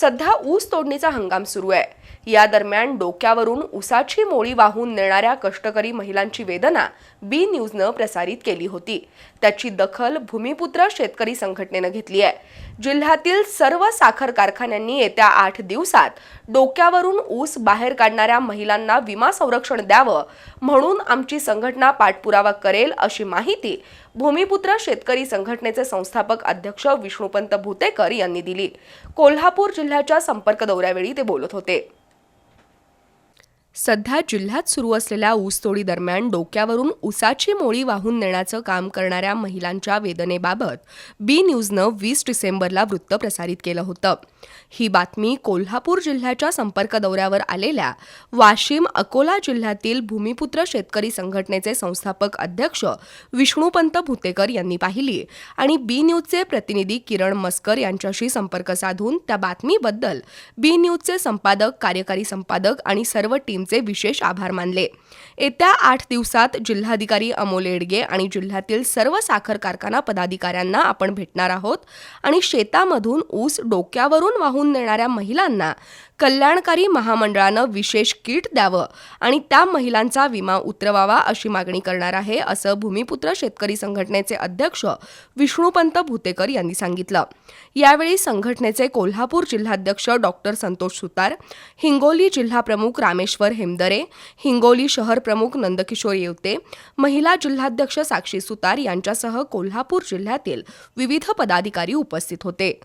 सध्या ऊस तोडणीचा हंगाम सुरू आहे. या दरम्यान डोक्यावरून ऊसाची मोळी वाहून नेणाऱ्या कष्टकरी महिलांची वेदना बी न्यूजनं प्रसारित केली होती. त्याची दखल भूमिपुत्र शेतकरी संघटनेनं घेतली आहे. जिल्ह्यातील सर्व साखर कारखान्यांनी येत्या आठ दिवसात डोक्यावरून ऊस बाहेर काढणाऱ्या महिलांना विमा संरक्षण द्यावं म्हणून आमची संघटना पाठपुरावा करेल अशी माहिती भूमिपुत्र शेतकरी संघटनेचे संस्थापक अध्यक्ष विष्णुपंत भुतेकर यांनी दिली. कोल्हापूर जिल्ह्याच्या संपर्क दौऱ्यावेळी ते बोलत होते. सध्या जिल्ह्यात सुरू असलेल्या ऊसतोडी दरम्यान डोक्यावरून ऊसाची मोळी वाहून नेण्याचं काम करणाऱ्या महिलांच्या वेदनेबाबत बी न्यूजनं वीस डिसेंबरला वृत्त प्रसारित केलं होतं. ही बातमी कोल्हापूर जिल्ह्याच्या संपर्क दौऱ्यावर आलेल्या वाशिम अकोला जिल्ह्यातील भूमिपुत्र शेतकरी संघटनेचे संस्थापक अध्यक्ष विष्णुपंत भुतेकर यांनी पाहिली आणि बी न्यूजचे प्रतिनिधी किरण मस्कर यांच्याशी संपर्क साधून त्या बातमीबद्दल बी न्यूजचे संपादक कार्यकारी संपादक आणि सर्व टीम यांचे विशेष आभार मानले. येत्या आठ दिवसात जिल्हाधिकारी अमोल येडगे आणि जिल्ह्यातील सर्व साखर कारखाना पदाधिकाऱ्यांना आपण भेटणार आहोत आणि शेतामधून ऊस डोक्यावरून वाहून नेणाऱ्या महिलांना कल्याणकारी महामंडळानं विशेष किट द्यावं आणि त्या महिलांचा विमा उतरवावा अशी मागणी करणार आहे असं भूमिपुत्र शेतकरी संघटनेचे अध्यक्ष विष्णुपंत भुतेकर यांनी सांगितलं. यावेळी संघटनेचे कोल्हापूर जिल्हाध्यक्ष डॉक्टर संतोष सुतार हिंगोली जिल्हाप्रमुख रामेश्वर हेमदरे हिंगोली शहर प्रमुख नंदकिशोर येवते महिला जिल्हाध्यक्ष साक्षी सुतार यांच्यासह कोल्हापूर जिल्ह्यातील विविध पदाधिकारी उपस्थित होते.